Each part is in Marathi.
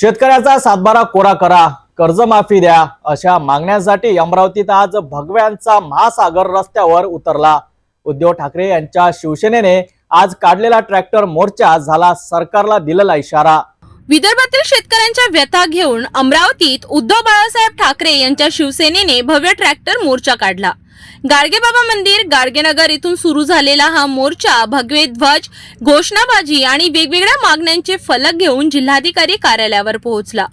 शेतकऱ्याचा सातबारा कोरा करा कर्जमाफी द्या अशा मागण्यांसाठी अमरावतीत आज भगव्यांचा महासागर रस्त्यावर उतरला. उद्धव ठाकरे यांच्या शिवसेनेने आज काढलेला ट्रॅक्टर मोर्चा झाला सरकारला दिलेला इशारा. विदर्भातील शेतकऱ्यांच्या व्यथा घेऊन अमरावतीत उद्धव बाळासाहेब ठाकरे यांच्या शिवसेनेने भव्य ट्रॅक्टर मोर्चा काढला. गाडगेबाबा मंदिर गाडगेनगर इथून सुरू झालेला हा मोर्चा भगवे ध्वज घोषणाबाजी आणि वेगवेगळ्या मागण्यांचे फलक घेऊन जिल्हाधिकारी कार्यालयावर पोहोचला.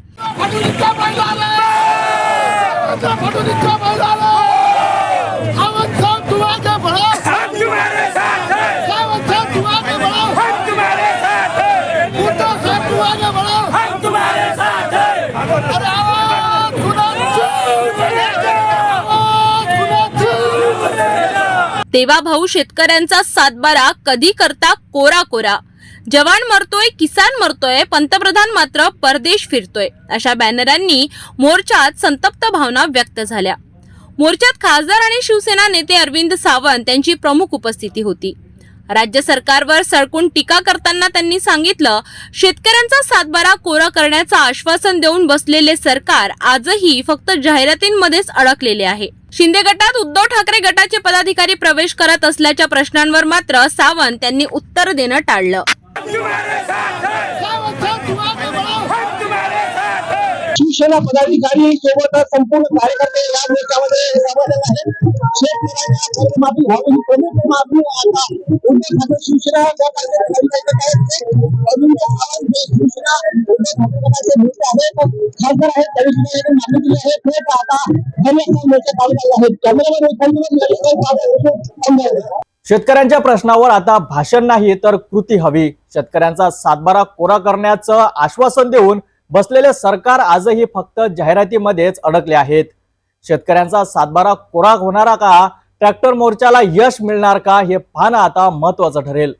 सुना तेव्हा भाऊ शेतकऱ्यांचा सातबारा कधी करता कोरा कोरा जवान मरतोय किसान मरतोय पंतप्रधान मात्र परदेश फिरतोय अशा बॅनरांनी मोर्चात संतप्त भावना व्यक्त झाल्या. मोर्चात खासदार आणि शिवसेना नेते अरविंद सावंत यांची प्रमुख उपस्थिती होती. राज्य सरकारवर सळकून टीका करताना त्यांनी सांगितलं शेतकऱ्यांचा सातबारा कोरा करण्याचं आश्वासन देऊन बसलेले सरकार आजही फक्त जाहिरातींमध्येच अडकलेले आहे. शिंदे गटात उद्धव ठाकरे गटाचे पदाधिकारी प्रवेश करत असल्याच्या प्रश्नांवर मात्र सावंत यांनी उत्तर देणं टाळलं. शिवसेना पदाधिकारी सोबत संपूर्ण कार्यकर्ते या मोर्चामध्ये सहभागी आहेत शेतकऱ्यांच्या व्हावी प्रमुख मागणी आता उद्धव ठाकरे शिवसेना गटाचे पदाधिकारी शिवसेना खासदार आहेत त्यांनी मागणी केली आहे थेट आता धन्यवाद मोर्चा चालू झाला आहे कॅमेरामॅन अमरावती शेतकऱ्यांच्या प्रश्नावर आता भाषण नाही तर कृती हवी. शेतकऱ्यांचा सातबारा कोरा करण्याचं आश्वासन देऊन बसलेले सरकार आजही फक्त जाहिरातीमध्येच अडकले आहेत. शेतकऱ्यांचा सातबारा कोराक होणारा का? ट्रॅक्टर मोर्चाला यश मिळणार का? हे पाहणं आता महत्वाचं ठरेल.